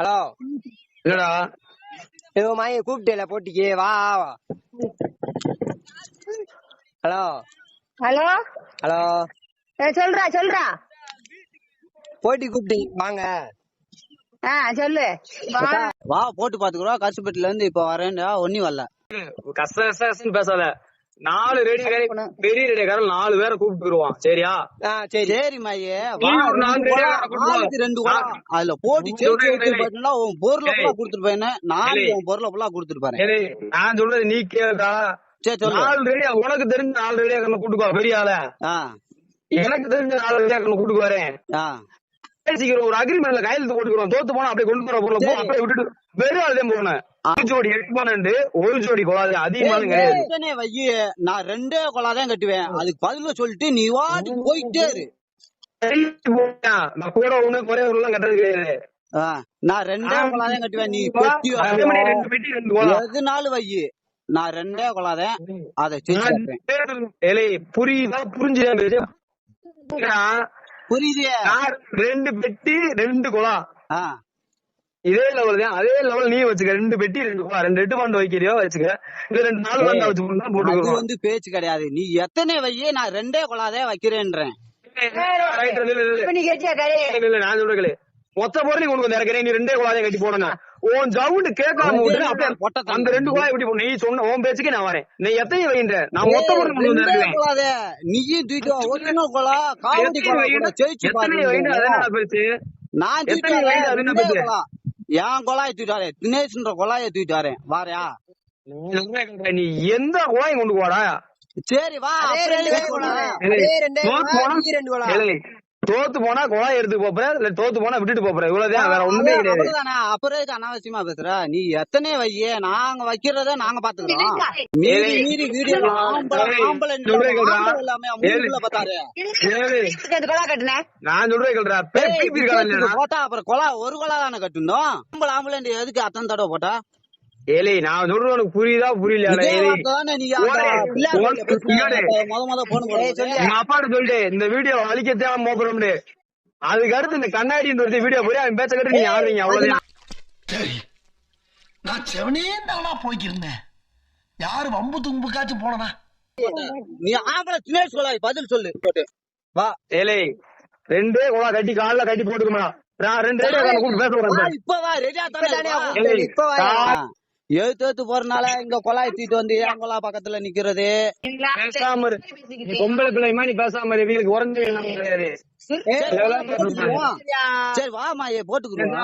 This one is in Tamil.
ஹலோ. என்னடா? ஏதோ மாய கூப்பிட்டேல போட்டிக்கு வா வா ஹலோ. ஹலோ? ஹலோ. ஏ, சொல்றா சொல்றா. போட்டி கூப்பிட்டீங்க வாங்க. ஆ சொல்லு. வா. வா போட்டு பாத்துக்கிறோம். கசுப்பட்டில இருந்து இப்ப வரேன்டா. ஒன்னும் வரல. கஷ்ட கஷ்ட கஷ்டம் பேசாத. நாலு ரெடி பெரிய ரெடியாக்காரன் நாலு பேரை கூப்பிட்டுருவான் சரியா? சரி. மையே நாலு ரெண்டு. அதுல போட்டு உன் பொருளை ஃபுல்லா நாளைக்கு கேளு. உன் பொருளை ஃபுல்லா ஏய், நான் சொல்றது நீ கேளுடா. நாலு ரெடியா உனக்கு தெரிஞ்ச நாலு ரெடியாக்காரன் கூட்டுக்கோ பெரிய ஆள. எனக்கு தெரிஞ்ச நாலு ரெடியாக்காரன் கூட்டுக்கு வரேன். பேசிக்கிறோம். ஒரு அக்ரிமெண்ட்ல கையெழுத்து போட்டுக்கிறோம். தோத்து போனா அப்படியே கொண்டு போற பொருளை. அப்படியே விட்டுட்டு வெறும் ஆளுதே போனேன் ஒரு ஜோடி எட்டு பன்னெண்டு ஒரு ஜோடி கொள்ளாது அதிகமான கிடையாது. வையி? நான் ரெண்டே கொலாதான் கட்டுவேன். அதுக்கு பதில சொல்லிட்டு நீ வாட்டி போயிட்டே இரு. நான் கூட ஒண்ணு குறைய கிடையாது. ஆ, நான் ரெண்டே. கொலாதான் கட்டுவேன். நீ அதே எதுனாலும் வையி. நான் ரெண்டே கொலாதான் அதை புரியுதா? புரிஞ்சுதா? பேசு நான் புரியுது. ரெண்டு பெட்டி ரெண்டு குளம் இதே லெவல் தான். அதே லெவல் நீ வச்சுக்க. ரெண்டு பெட்டி ரெண்டு குளம் ரெண்டு எட்டு பண்டு வைக்கிறியோ வச்சுக்க. இது ரெண்டு நாலு பண்டா வச்சு போட்டுக்கிறோம் வந்து பேச்சு கிடையாது. நீ எத்தனை வையே? நான் ரெண்டே கொலாதே வைக்கிறேன்றேன். நான் சொல்றேன் கேளு. மொத்த பொருள் கொண்டு வந்து இறக்கிறேன். நீ ரெண்டே குழாதையும் கட்டி போடணும். உன் ஜவுண்டு கேட்காம விட்டு. அந்த ரெண்டு குழாய் எப்படி நீ சொன்ன உன் பேச்சுக்கு நான் வரேன். நீ எத்தனை வைன்ற நான் மொத்த பொருள் கொண்டு வந்து நீயும் தூக்கிட்டு ஒரிஜினல் கொலா எத்தனை கொலா வைன்ற கூட ஜெயிச்சு எத்தனை வைன்ற பாருங்க அதான் பேச்சு? நான் தூக்கிட்டு வைன்ற அதுன்னு கொலா என் கொலாயை தூக்கிட்டு வரேன். தினேஷ்ன்ற கொலாயை தூக்கிட்டு வரேன். வாரியா? நீ எந்த குழாயும் கொண்டு போடா. சரி வா. ரெண்டே தோத்து போனா குழாய் எடுத்து போற இல்ல தோத்து போனா விட்டுட்டு போற இவ்வளவுதான் வேற ஒண்ணுமே கிடையாது. அப்புறம் அனாவசியமா பேசுற? நீ எத்தனை வையே நாங்க வைக்கிறத நாங்க பாத்துக்கிறோம். மீறி மீறி வீடியோ நான் சொல்றேன் கேள்றா போட்டா அப்புறம் கொலா ஒரு கொலா தானே கட்டணும் ஆம்பளை ஆம்பளை எதுக்கு அத்தனை தடவை போட்டா? ஏலே நான் சொல்றது உனக்கு புரியுதா நீ போன் போடும்போது உங்க அப்பாட்ட சொல்லிட்டு இந்த வீடியோ அழிக்கத்தே மோப்பறோம்னு அதுக்கு அடுத்து இந்த கண்ணாடின்ற வீடியோ போய் அவன் பேச்ச கட்டு நீங்க ஆடுறீங்க அவ்வளவுதான். சரி நான் செவனே தானா போய்க்கிருந்தேன். யாரு வம்பு தும்புக்காச்சும் போனனா நீ ஆம்பளை தினேஷ் கொலாய் பதில் சொல்லு. வா. ஏலே ரெண்டே குழா கட்டி கால்ல கட்டி போட்டுக்குமா. நான் ரெண்டு ரேடியோ கூப்பிட்டு பேச இப்ப வா ரெடியா இப்பதானே வா. எழுத்து எழுத்து போறனால இங்க கொலாய் தூக்கிட்டு வந்து என் கொலா பக்கத்துல நிக்கிறது? பேசாம பொம்பளை பிள்ளைமா நீ பேசாம. இவங்களுக்கு உறஞ்சு கிடையாது சரி, வாமா ஏ போட்டுக்குருவோம்